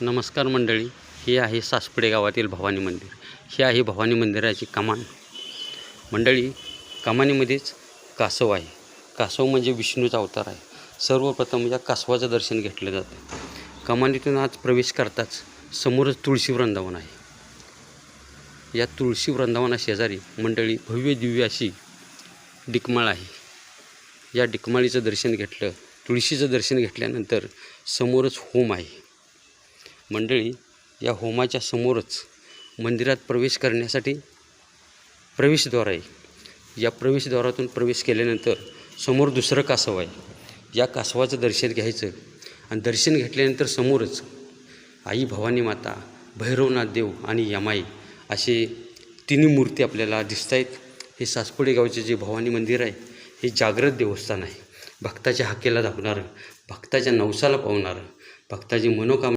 नमस्कार मंडळी हे आहे सासपडे गावातील भवानी मंदिर. हे आहे भवानी मंदिराची कमान. मंडळी कमानीमध्येच कासव आहे. कासव म्हणजे विष्णूचा अवतार आहे. सर्वप्रथम या कासवाचं दर्शन घेतलं जातं. कमानीतून आज प्रवेश करताच समोरच तुळशी वृंदावन आहे. या तुळशी वृंदावना शेजारी मंडळी भव्य दिव्य अशी डिकमाळ आहे. या डिकमाळीचं दर्शन घेतलं तुळशीचं दर्शन घेतल्यानंतर समोरच होम आहे. मंडळी या होमाच्या समोरच मंदिरात प्रवेश करण्यासाठी प्रवेशद्वार आहे. या प्रवेशद्वारातून प्रवेश केल्यानंतर समोर दुसरं कासव आहे. या कासवाचं दर्शन घ्यायचं आणि दर्शन घेतल्यानंतर समोरच आई भवानी माता भैरवनाथ देव आणि यमाई असे तिन्ही मूर्ती आपल्याला दिसत आहेत हे सासपुडे गावचे जे भवानी मंदिर आहे हे जागृत देवस्थान आहे. भक्ताच्या हाकेला दाखवणारं भक्ताच्या नवसाला पावणारं भक्ताची मनोकामना